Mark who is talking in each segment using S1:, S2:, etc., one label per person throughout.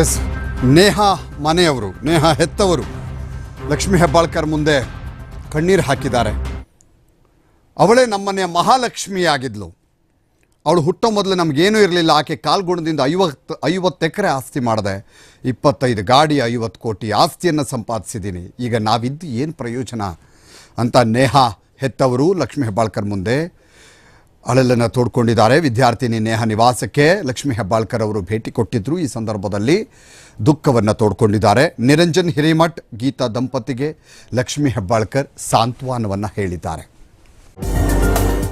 S1: S Neha ಮನೆಯವರು, ನೇಹಾ ಹೆತ್ತವರು ಲಕ್ಷ್ಮೀ ಹೆಬ್ಬಾಳ್ಕರ್ ಮುಂದೆ ಕಣ್ಣೀರು ಹಾಕಿದ್ದಾರೆ. ಅವಳೇ ನಮ್ಮನೆಯ ಮಹಾಲಕ್ಷ್ಮಿಯಾಗಿದ್ಲು. ಅವಳು ಹುಟ್ಟೋ ಮೊದಲು ನಮಗೇನೂ ಇರಲಿಲ್ಲ, ಆಕೆ ಕಾಲ್ಗುಣದಿಂದ ಐವತ್ತು ಐವತ್ತು ಎಕರೆ ಆಸ್ತಿ ಮಾಡಿದೆ. ಇಪ್ಪತ್ತೈದು ಗಾಡಿ, ಐವತ್ತು ಕೋಟಿ ಆಸ್ತಿಯನ್ನು ಸಂಪಾದಿಸಿದ್ದೀನಿ. ಈಗ ನಾವಿದ್ದು ಏನು ಪ್ರಯೋಜನ? ಅಂತ ನೇಹಾ ಹೆತ್ತವರು ಲಕ್ಷ್ಮೀ ಹೆಬ್ಬಾಳ್ಕರ್ ಮುಂದೆ ಅಳಲನ್ನು ತೋಡ್ಕೊಂಡಿದ್ದಾರೆ. ವಿದ್ಯಾರ್ಥಿನಿ ನೇಹ ನಿವಾಸಕ್ಕೆ ಲಕ್ಷ್ಮೀ ಹೆಬ್ಬಾಳ್ಕರ್ ಅವರು ಭೇಟಿ ಕೊಟ್ಟಿದ್ದರು ಈ ಸಂದರ್ಭದಲ್ಲಿ ದುಃಖವನ್ನು ತೋಡ್ಕೊಂಡಿದ್ದಾರೆ. ನಿರಂಜನ್ ಹಿರೇಮಠ್ ಗೀತಾ ದಂಪತಿಗೆ ಲಕ್ಷ್ಮೀ ಹೆಬ್ಬಾಳ್ಕರ್ ಸಾಂತ್ವನವನ್ನು ಹೇಳಿದ್ದಾರೆ.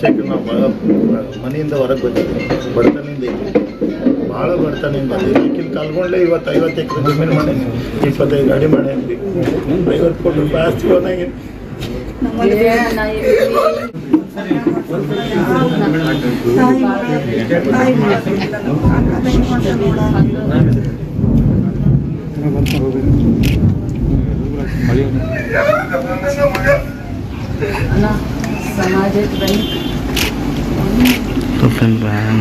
S2: ಚೆಕ್ ನಾವು ಭಾಳ ಮನೆಯಿಂದ ಹೊರಗೆ ಬಂದಿದ್ದೆ ಬಡತನದಿಂದ ಇದ್ದೀವಿ ಭಾಳ ಬಡತನದಿಂದ ಬಂದಿದ್ದೀವಿ ಈಗಿನ ಕಾಲ್ಗೊಂಡ್ಲೆ ಇವತ್ತು ಐವತ್ತು ಎಕರೆ ಜಮೀನು ಮಾಡೇನಿ ಇಪ್ಪತ್ತೈದು ಗಾಡಿ ಮಾಡೇನಿ ಐವತ್ತು ಕೋಟಿ ರೂಪಾಯಿ ಆಸ್ತಿ
S3: ಹೋದಾಗಿನ
S4: ಸಮಾಜ Problem bang.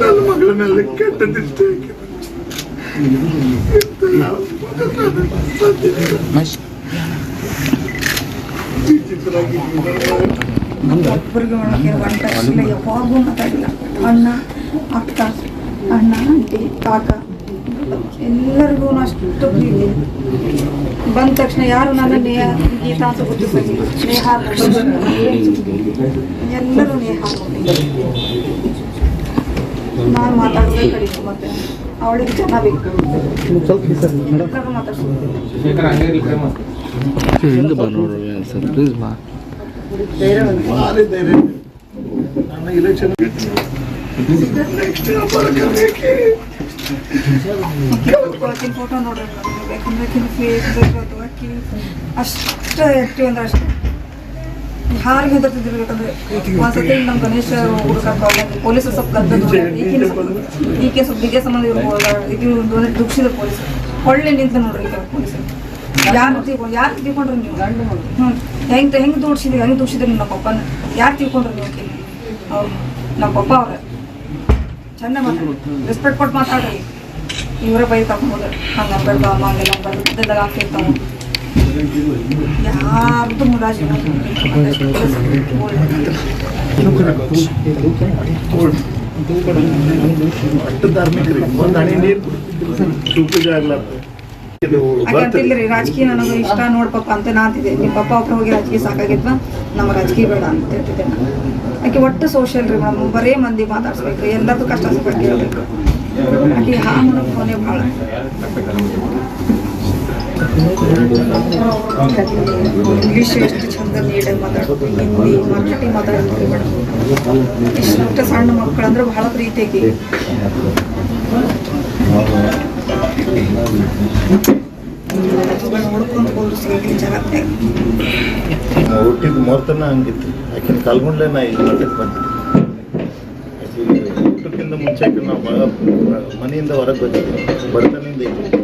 S2: ನನ್ನ ಮಗಳನ್ನೆಲ್ಲ ಕೆಟ್ಟ ದೃಷ್ಟಿ
S3: ಒಬ್ಬರಿಗೆ ಒಳಗೆ ಒಂಟ ಯಾವಾಗೂ ಮಾತಾಡಿಲ್ಲ ಅಣ್ಣ ಅಕ್ಕ ಅಣ್ಣ ಅಂಟಿ ಕಾಕ ಎಲ್ಲರಿಗೂ ಅಷ್ಟು ಪ್ರೀತಿ ಬಂದ ತಕ್ಷಣ ಯಾರು ನನ್ನ ನೇಹ ಗೀತಾ ಅಂತ ಗುರುತಿಸಿಲ್ಲ ನೇಹ ಎಲ್ಲರೂ ನೇಹ ನಾನು ಮಾತಾಡೋದೇ ಕಡಿಮೆ ಮತ್ತೆ ಅವಳಿಗೆ ಜನ
S2: ಮಾತಾಡ್ತೀನಿ ಇಲೆಕ್ಷನ್
S3: ಆಕಿನ ಫೋಟೋ ನೋಡ್ರಿ ಅಷ್ಟು ಅಷ್ಟು. ಹಾರಿಗೆ ನಮ್ಮ ಗಣೇಶ ಸ್ವಲ್ಪ ಈಕೆ ಸ್ವಲ್ಪ ಸಂಬಂಧ ಇರ್ಬೋದು ಇದು ಪೊಲೀಸ್. ಒಳ್ಳೆ ನಿಂತ ನೋಡ್ರಿ ಈಗ ಪೊಲೀಸರು ಯಾರು ನೀವು? ಹ್ಞೂ ಹೆಂಗೆ ಹೆಂಗೆ ದೂಡ್ಸಿದ್ರಿ ಹೆಂಗೆ ದೂಡ್ಸಿದ್ರಿ ನಮ್ಮ ಪಪ್ಪನ? ಯಾರು ತಿಳ್ಕೊಂಡ್ರಿ ನೀವು? ನಮ್ಮ ಪಪ್ಪ ಅವ್ರೆ. ಚಂದ ರೆಸ್ಪೆಕ್ಟ್ ಕೊಟ್ಟು ಮಾತಾಡ್ರಿ ಇವರೇ ಬೈ ತಗೊಂಬೋದು ಹಂಗೆ ಅನ್ಬೇಡ್ದು ಅಮ್ಮ ಹಂಗೆಲ್ಲ ಇದೆಲ್ಲ ಆಗ್ತಿರ್ತಾವ ಯಾರ್ದು ಮುಲಾಜಿ ರಾಜಕೀಯ ನನಗೆ ಇಷ್ಟ ನೋಡ್ ಪಪ್ಪ ಅಂತ ಅಂತಿದ್ದೆ ನಿಮ್ಮ ಪಪ್ಪ ಒಬ್ಬರು ಹೋಗಿ ರಾಜಕೀಯ ಸಾಕಾಗಿದ್ವ ನಮ್ಮ ರಾಜಕೀಯ ಬೇಡ ಅಂತ ಹೇಳ್ತಿದ್ದೆ ಆಕೆ ಒಟ್ಟು ಸೋಷಿಯಲ್ ರೀ ಮೇಡಮ್ ಬರೇ ಮಂದಿ ಮಾತಾಡ್ಸ್ಬೇಕು. ಎಲ್ಲರದ್ದು ಕಷ್ಟ ಸುಖ ಹೇಳ್ಬೇಕು ಆಕೆ ಹಾ ಫೋನೇ ಭಾಳ. ಇಂಗ್ಲೀಷ್ ಎಷ್ಟು ಚಂದ ನೀಟಾಗಿ ಮಾತಾಡೋದು ಹಿಂದಿ, ಮರಾಠಿ ಮಾತಾಡೋದು ಮೇಡಮ್ ಇಷ್ಟು ಸಣ್ಣ ಮಕ್ಕಳಂದ್ರೆ ಬಹಳ ಪ್ರೀತಿಯಾಗಿ ನೋಡ್ಕೊಂಡು ಹೋದ್ರು ಹೋಲಿಸಿ ಜಗತ್ತಾಗ
S2: ಹುಟ್ಟಿದ ಮೂರ್ತನ ಹಂಗಿತ್ತು ಆಕಿನ ಕಾಲ್ಗೊಂಡ್ಲೆ ನಾ ಇಲ್ಲಿ ಮಠಕ್ಕೆ ಬಂದೆ ಹುಟ್ಟಕ್ಕಿಂತ ಮುಂಚೆ ನಾವು ಭಾಳ ಮನೆಯಿಂದ ಹೊರಗೆ ಬಂದಿದ್ವಿ ಬಡತನಿಂದ ಇದ್ವಿ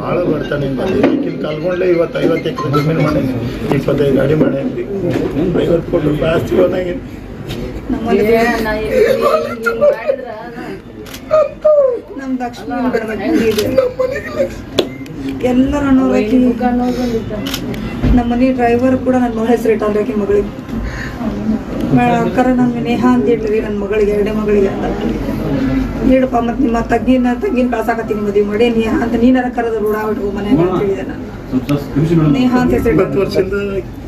S2: ಭಾಳ ಬರ್ತಾನಿಂದ ಬಂದಿದ್ವಿ ಆಕಿನ ಕಾಲ್ಗೊಂಡ್ಲೆ ಇವತ್ತು ಐವತ್ತು ಎಕರೆ ಜಮೀನು ಮಾಡಿ ಇಪ್ಪತ್ತೈದು ಗಾಡಿ ಮಾಡಿ ಐವತ್ತು ಕೋಟಿ ಜಾಸ್ತಿ ಆಸ್ತಿ
S3: ಎಲ್ಲರ ಅನ್ನೋರಕಿ ನಮ್ಮ ಮನೆ ಡ್ರೈವರ್ ಕೂಡ ನನ್ನ ಮಗಳ ಹೆಸರು ಇಟ್ಟ ಆಕಿ ಮಗಳಿಗೆ. ಅಕ್ಕರ ನನ್ನ ನೇಹ ಅಂತ ಹೇಳಿದ್ರಿ ನನ್ನ ಮಗಳಿಗೆ ಎರಡೇ ಮಗಳಿಗೆ ಅಂತ. ಹೇಳಪ್ಪ ಮತ್ತು ನಿಮ್ಮ ತಗ್ಗಿನ ತಗ್ಗಿನ ಕಳ್ಸಾಕತ್ತೀನಿ ಮದುವೆ ಮಾಡಿ ನೇಹ ಅಂತ ನೀನಾರ ಕರೆದ ರೂಢ ಮನೆಯಾಗ ಅಂತ ಹೇಳಿದೆ ನಾನು. ನೇಹ ಅಂತ ಹೆಸರು